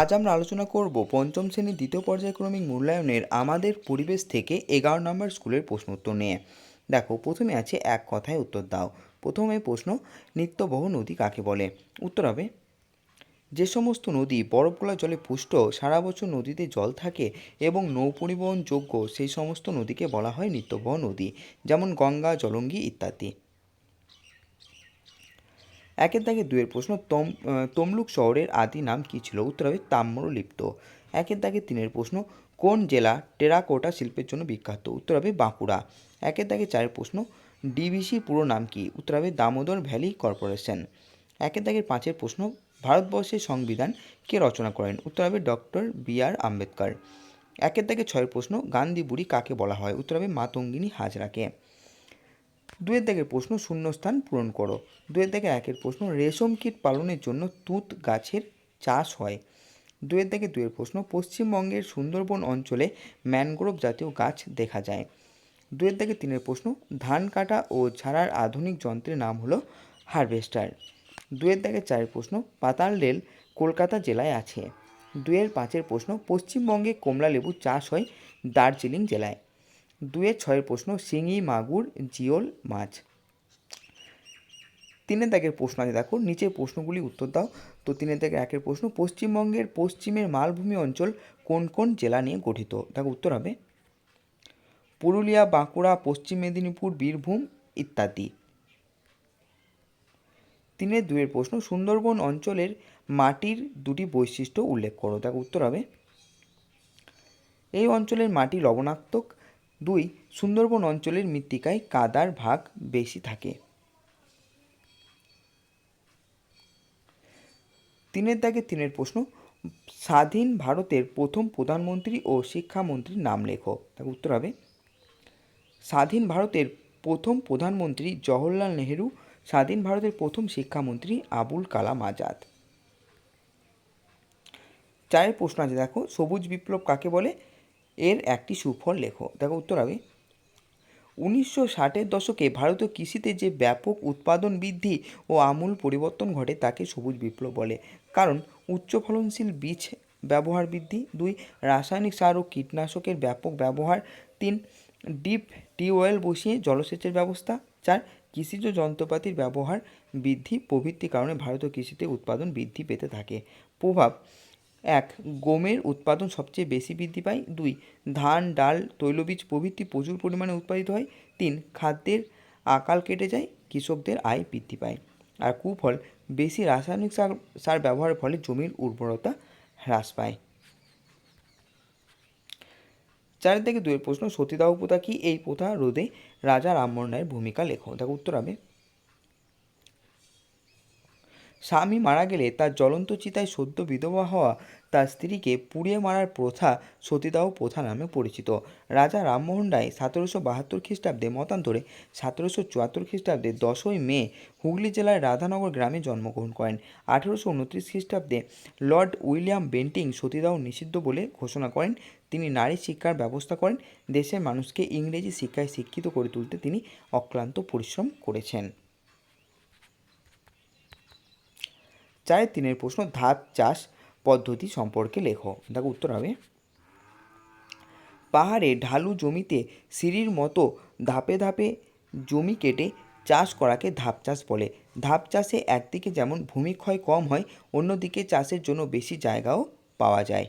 আজ আমরা আলোচনা করব পঞ্চম শ্রেণির দ্বিতীয় পর্যায়ক্রমিক মূল্যায়নের আমাদের পরিবেশ থেকে এগারো নম্বর স্কুলের প্রশ্ন উত্তর নিয়ে। দেখো, প্রথমে আছে এক কথায় উত্তর দাও। প্রথমে প্রশ্ন, নিত্যবহ নদী কাকে বলে? উত্তর হবে, যে সমস্ত নদী বরফগলা জলে পুষ্ট, সারা বছর নদীতে জল থাকে এবং নৌ পরিবহন যোগ্য, সেই সমস্ত নদীকে বলা হয় নিত্যবহ নদী, যেমন গঙ্গা, জলঙ্গি ইত্যাদি। একের দাগে দুয়ের প্রশ্ন, তম তমলুক শহরের আদি নাম কী ছিল? উত্তর হবে তাম্রলিপ্ত। একের দাগে তিনের প্রশ্ন, কোন জেলা টেরাকোটা শিল্পের জন্য বিখ্যাত? উত্তর হবে বাঁকুড়া। একের দাগে চারের প্রশ্ন ডিভিসি পুরো নাম কি? উত্তর হবে দামোদর ভ্যালি কর্পোরেশন। একের দাগের পাঁচের প্রশ্ন, ভারতবর্ষের সংবিধান কে রচনা করেন? উত্তর হবে ডক্টর বি আর আম্বেদকর। একের দাগে ছয়ের প্রশ্ন গান্ধী বুড়ি কাকে বলা হয়? উত্তর হবে মাতঙ্গিনী হাজরাকে। দুয়ের দাগের প্রশ্ন শূন্যস্থান পূরণ করো। দুয়ের দাগে একের প্রশ্ন রেশম কীট পালনের জন্য তুঁত গাছের চাষ হয়। দুয়ের দাগে দুয়ের প্রশ্ন পশ্চিমবঙ্গের সুন্দরবন অঞ্চলে ম্যানগ্রোভ জাতীয় গাছ দেখা যায়। দুয়ের দাগে তিনের প্রশ্ন ধান কাটা ও ঝাড়ার আধুনিক যন্ত্রের নাম হলো হারভেস্টার। দুয়ের দাগে চারের প্রশ্ন পাতাল রেল কলকাতা জেলায় আছে। দুয়ের পাঁচের প্রশ্ন পশ্চিমবঙ্গে কমলা লেবু চাষ হয় দার্জিলিং জেলায়। দুয়ের ছয়ের প্রশ্ন, শিঙি, মাগুর, জিওল, মাছ। তিনের দাগের প্রশ্ন আছে, দেখো, নিচের প্রশ্নগুলি উত্তর দাও। তো তিনের দাগের একের প্রশ্ন, পশ্চিমবঙ্গের পশ্চিমের মালভূমি অঞ্চল কোন কোন জেলা নিয়ে গঠিত? দেখো, উত্তর হবে পুরুলিয়া, বাঁকুড়া, পশ্চিম মেদিনীপুর, বীরভূম ইত্যাদি। তিনের দুয়ের প্রশ্ন, সুন্দরবন অঞ্চলের মাটির দুটি বৈশিষ্ট্য উল্লেখ করো। দেখো, উত্তর হবে এই অঞ্চলের মাটি লবণাক্তক দুই, সুন্দরবন অঞ্চলের মৃত্তিকায় কাদার ভাগ বেশি থাকে। তিনের দাগে তিনের প্রশ্ন, স্বাধীন ভারতের প্রথম প্রধানমন্ত্রী ও শিক্ষামন্ত্রীর নাম লেখো। তার উত্তর হবে, স্বাধীন ভারতের প্রথম প্রধানমন্ত্রী জওহরলাল নেহেরু, স্বাধীন ভারতের প্রথম শিক্ষামন্ত্রী আবুল কালাম আজাদ। চারের প্রশ্ন আছে, দেখো, সবুজ বিপ্লব কাকে বলে? এর একটি সুফল লেখো। দেখো উত্তর হবে উনিশশো ষাটের দশকে ভারতীয় কৃষিতে যে ব্যাপক উৎপাদন বৃদ্ধি ও আমূল পরিবর্তন ঘটে, তাকে সবুজ বিপ্লব বলে। কারণ উচ্চ ফলনশীল বীজ ব্যবহার বৃদ্ধি। দুই, রাসায়নিক সার ও কীটনাশকের ব্যাপক ব্যবহার। তিন, ডিপ টিউবওয়েল বসিয়ে জলসেচের ব্যবস্থা। চার, কৃষিজ যন্ত্রপাতির ব্যবহার বৃদ্ধি। প্রভৃতি কারণে ভারতীয় কৃষিতে উৎপাদন বৃদ্ধি পেতে থাকে। প্রভাব এক, গমের উৎপাদন সবচেয়ে বেশি বৃদ্ধি পায়। দুই, ধান, ডাল, তৈলবীজ প্রভৃতি প্রচুর পরিমাণে উৎপাদিত হয়। তিন, খাদ্যের আকাল কেটে যায়, কৃষকদের আয় বৃদ্ধি পায়। আর কুফল, বেশি রাসায়নিক সার সার ব্যবহারের ফলে জমির উর্বরতা হ্রাস পায়। চারের থেকে দুয়ের প্রশ্ন, সতীদাহ প্রথা কি? এই প্রথা রোধে রাজা রামমোহন রায়ের ভূমিকা লেখো। দেখো, উত্তর হবে স্বামী মারা গেলে তার জ্বলন্ত চিতায় সদ্য বিধবা হওয়া তার স্ত্রীকে পুড়িয়ে মারার প্রথা সতীদাহ প্রথা নামে পরিচিত। রাজা রামমোহন রায় সতেরোশো বাহাত্তর খ্রিস্টাব্দে মতান্তরে সতেরোশো চুয়াত্তর খ্রিস্টাব্দে দশই মে হুগলি জেলার রাধানগর গ্রামে জন্মগ্রহণ করেন। আঠেরোশো উনত্রিশ খ্রিস্টাব্দে লর্ড উইলিয়াম বেন্টিং সতীদাহ নিষিদ্ধ বলে ঘোষণা করেন। তিনি নারী শিক্ষার ব্যবস্থা করেন। দেশের মানুষকে ইংরেজি শিক্ষায় শিক্ষিত করে তুলতে তিনি অক্লান্ত পরিশ্রম করেছেন। চারের তিনের প্রশ্ন, ধাপ চাষ পদ্ধতি সম্পর্কে লেখো। দেখো উত্তর হবে, পাহাড়ে ঢালু জমিতে সিঁড়ির মতো ধাপে ধাপে জমি কেটে চাষ করাকে ধাপ চাষ বলে। ধাপ চাষে একদিকে যেমন ভূমিক্ষয় কম হয়, অন্যদিকে চাষের জন্য বেশি জায়গাও পাওয়া যায়।